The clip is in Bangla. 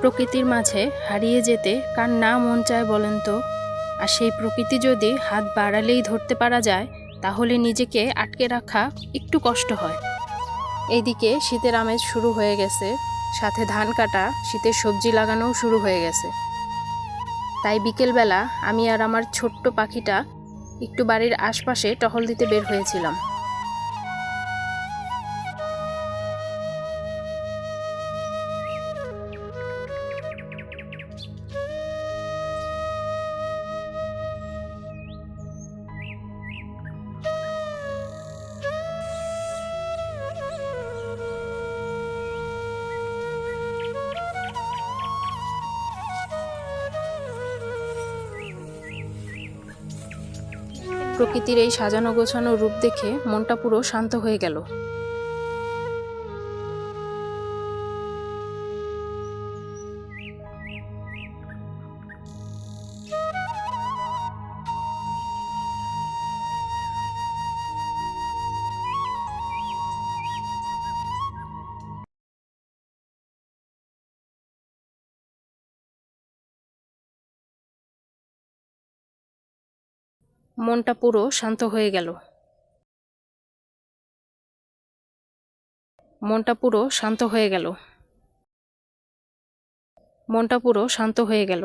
প্রকৃতির মাঝে হারিয়ে যেতে কার না মন চায় বলেন তো? আর সেই প্রকৃতি যদি হাত বাড়ালেই ধরতে পারা যায়, তাহলে নিজেকে আটকে রাখা একটু কষ্ট হয়। এইদিকে শীতের আমেজ শুরু হয়ে গেছে, সাথে ধান কাটা, শীতের সবজি লাগানোও শুরু হয়ে গেছে। তাই বিকেলবেলা আমি আর আমার ছোট্ট পাখিটা একটু বাড়ির আশপাশে টহল দিতে বের হয়েছিলাম। প্রকৃতির এই সাজানো গোছানো রূপ দেখে মনটা পুরো শান্ত হয়ে গেল। মনটা পুরো শান্ত হয়ে গেল। মনটা পুরো শান্ত হয়ে গেল। মনটা পুরো শান্ত হয়ে গেল।